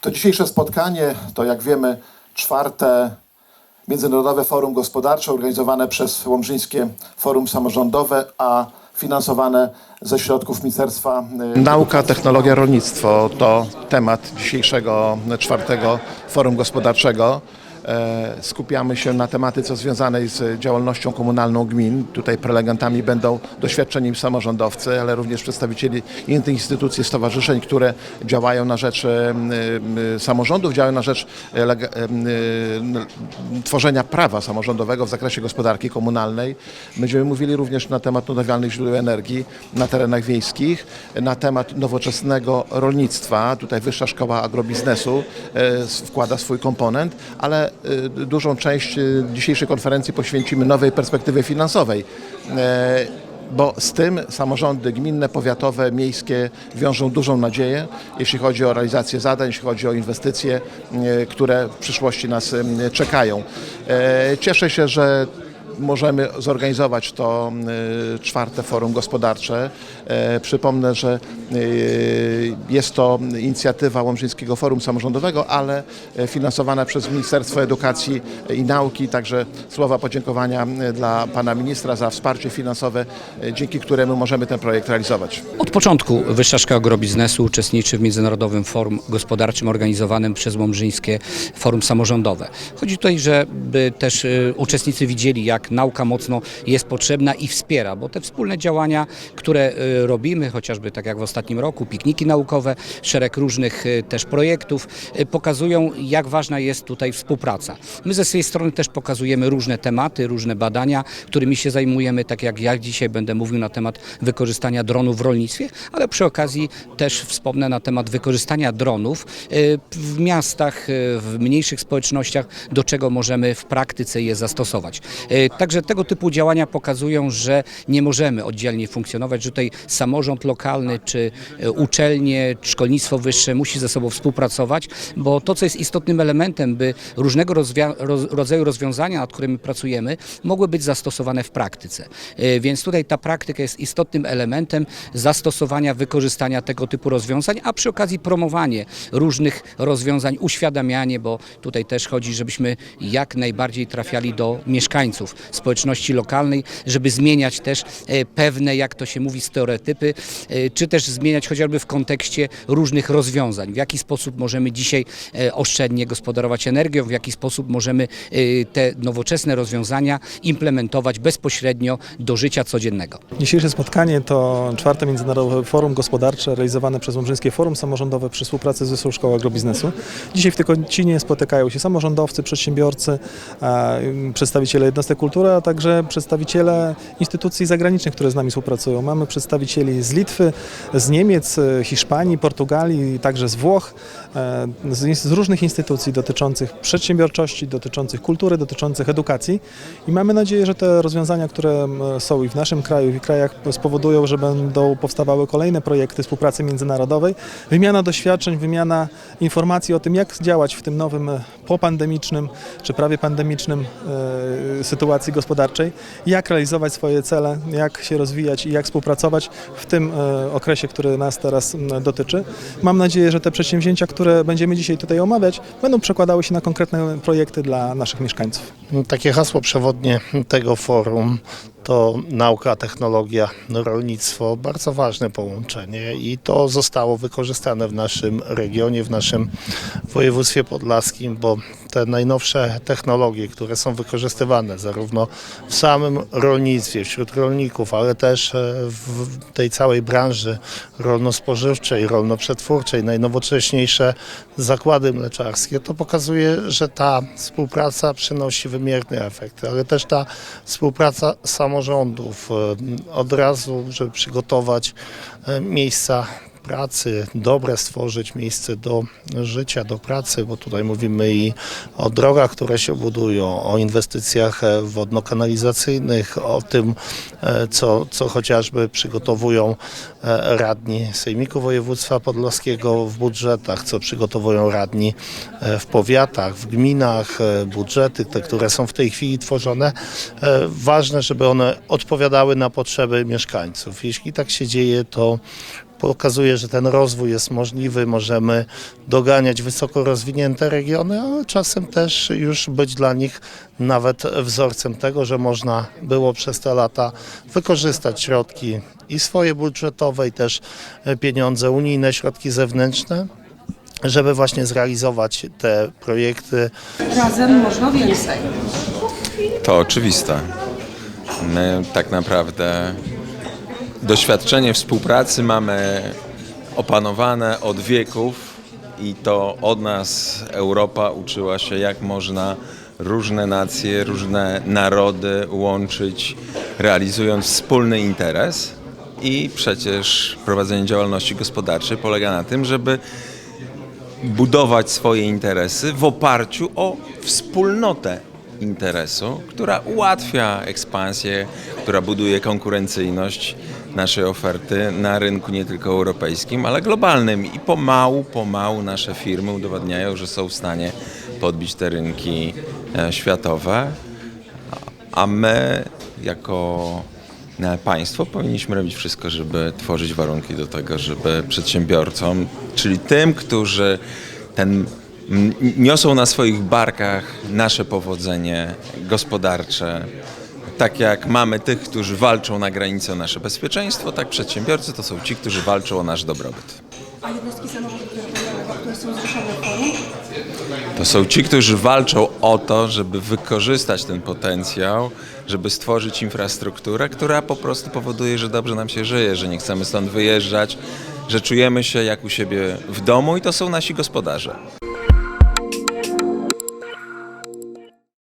To dzisiejsze spotkanie to, jak wiemy, czwarte Międzynarodowe Forum Gospodarcze organizowane przez Łomżyńskie Forum Samorządowe, a finansowane ze środków Ministerstwa y, Nauka, technologia, rolnictwo to temat dzisiejszego czwartego forum gospodarczego. E, Skupiamy się na tematyce związanej z działalnością komunalną gmin. Tutaj prelegentami będą doświadczeni samorządowcy, ale również przedstawicieli innych instytucji, stowarzyszeń, które działają na rzecz e, m, samorządów, działają na rzecz e, e, e, tworzenia prawa samorządowego w zakresie gospodarki komunalnej. Będziemy mówili również na temat odnawialnych źródeł energii na terenach wiejskich, na temat nowoczesnego rolnictwa. Tutaj Wyższa Szkoła Agrobiznesu e, wkłada swój komponent, ale e, dużą część e, dzisiejszej konferencji poświęcimy nowej perspektywie finansowej. E, Bo z tym samorządy gminne, powiatowe, miejskie wiążą dużą nadzieję, jeśli chodzi o realizację zadań, jeśli chodzi o inwestycje, e, które w przyszłości nas czekają. E, Cieszę się, że możemy zorganizować to y, czwarte forum gospodarcze. E, Przypomnę, że y, jest to inicjatywa Łomżyńskiego Forum Samorządowego, ale e, finansowana przez Ministerstwo Edukacji i Nauki. Także słowa podziękowania y, dla pana ministra za wsparcie finansowe, dzięki któremu możemy ten projekt realizować. Od początku Wyższa Szkoła Agrobiznesu uczestniczy w Międzynarodowym Forum Gospodarczym organizowanym przez Łomżyńskie Forum Samorządowe. Chodzi tutaj, żeby też y, uczestnicy widzieli, jak nauka mocno jest potrzebna i wspiera, bo te wspólne działania, które y, robimy, chociażby tak jak w ostatnim roku, pikniki naukowe, szereg różnych y, też projektów, y, pokazują, jak ważna jest tutaj współpraca. My ze swojej strony też pokazujemy różne tematy, różne badania, którymi się zajmujemy, tak jak ja dzisiaj będę mówił na temat wykorzystania dronów w rolnictwie, ale przy okazji też wspomnę na temat wykorzystania dronów w miastach, w mniejszych społecznościach, do czego możemy w praktyce je zastosować. Także tego typu działania pokazują, że nie możemy oddzielnie funkcjonować, że tutaj samorząd lokalny, czy y, uczelnie, szkolnictwo wyższe musi ze sobą współpracować, bo to, co jest istotnym elementem, by różnego rozwia- roz, rodzaju rozwiązania, nad którymi pracujemy, mogły być zastosowane w praktyce. Y, Więc tutaj ta praktyka jest istotnym elementem zastosowania, wykorzystania tego typu rozwiązań, a przy okazji promowanie różnych rozwiązań, uświadamianie, bo tutaj też chodzi, żebyśmy jak najbardziej trafiali do mieszkańców społeczności lokalnej, żeby zmieniać też e, pewne, jak to się mówi, stereotypy, e, czy też zmieniać chociażby w kontekście różnych rozwiązań. W jaki sposób możemy dzisiaj e, oszczędnie gospodarować energią, w jaki sposób możemy te nowoczesne rozwiązania implementować bezpośrednio do życia codziennego. Dzisiejsze spotkanie to czwarte Międzynarodowe Forum Gospodarcze realizowane przez Łomżyńskie Forum Samorządowe przy współpracy z Wyższą Szkołą Agrobiznesu. Dzisiaj w Tykocinie spotykają się samorządowcy, przedsiębiorcy, przedstawiciele jednostek kultury, a także przedstawiciele instytucji zagranicznych, które z nami współpracują. Mamy przedstawicieli z Litwy, z Niemiec, e, Hiszpanii, Portugalii, także z Włoch, e, z, różnych instytucji dotyczących przedsiębiorczości, dotyczących kultury, dotyczących edukacji i mamy nadzieję, że te rozwiązania, które są i w naszym kraju, i w krajach spowodują, że będą powstawały kolejne projekty współpracy międzynarodowej, wymiana doświadczeń, wymiana informacji o tym, jak działać w tym nowym e, popandemicznym czy prawie pandemicznym e, gospodarczej, jak realizować swoje cele, jak się rozwijać i jak współpracować w tym e, okresie, który nas teraz dotyczy. Mam nadzieję, że te przedsięwzięcia, które będziemy dzisiaj tutaj omawiać, będą przekładały się na konkretne projekty dla naszych mieszkańców. Takie hasło przewodnie tego forum to nauka, technologia, rolnictwo. Bardzo ważne połączenie i to zostało wykorzystane w naszym regionie, w naszym województwie podlaskim, bo te najnowsze technologie, które są wykorzystywane zarówno w samym rolnictwie, wśród rolników, ale też e, w tej całej branży rolno-spożywczej, rolno-przetwórczej, najnowocześniejsze zakłady mleczarskie, to pokazuje, że ta współpraca przynosi wymierne efekty, ale też ta współpraca samorządów e, od razu, żeby przygotować e, miejsca pracy, dobre stworzyć miejsce do życia, do pracy, bo tutaj mówimy i o drogach, które się budują, o inwestycjach e, wodno-kanalizacyjnych, o tym, e, co, co chociażby przygotowują e, radni Sejmiku Województwa Podlaskiego w budżetach, co przygotowują radni w powiatach, w gminach, budżety, te, które są w tej chwili tworzone. Ważne, żeby one odpowiadały na potrzeby mieszkańców. Jeśli tak się dzieje, to pokazuje, że ten rozwój jest możliwy, możemy doganiać wysoko rozwinięte regiony, ale czasem też już być dla nich nawet wzorcem tego, że można było przez te lata wykorzystać środki i swoje budżetowe, i też pieniądze unijne, środki zewnętrzne, żeby właśnie zrealizować te projekty Razem można więcej. To oczywiste. My tak naprawdę doświadczenie współpracy mamy opanowane od wieków i to od nas Europa uczyła się, jak można różne nacje, różne narody łączyć, realizując wspólny interes. I przecież prowadzenie działalności gospodarczej polega na tym, żeby budować swoje interesy w oparciu o wspólnotę interesu, która ułatwia ekspansję, która buduje konkurencyjność naszej oferty na rynku nie tylko europejskim, ale globalnym. I pomału, pomału nasze firmy udowadniają, że są w stanie podbić te rynki e, światowe, a my jako e, państwo powinniśmy robić wszystko, żeby tworzyć warunki do tego, żeby przedsiębiorcom, czyli tym, którzy ten niosą na swoich barkach nasze powodzenie gospodarcze, tak jak mamy tych, którzy walczą na granicy o nasze bezpieczeństwo, tak przedsiębiorcy to są ci, którzy walczą o nasz dobrobyt. A jednostki samorządu terytorialnego, które są zrzeszone w forum, To są ci, którzy walczą o to, żeby wykorzystać ten potencjał, żeby stworzyć infrastrukturę, która po prostu powoduje, że dobrze nam się żyje, że nie chcemy stąd wyjeżdżać, że czujemy się jak u siebie w domu i to są nasi gospodarze.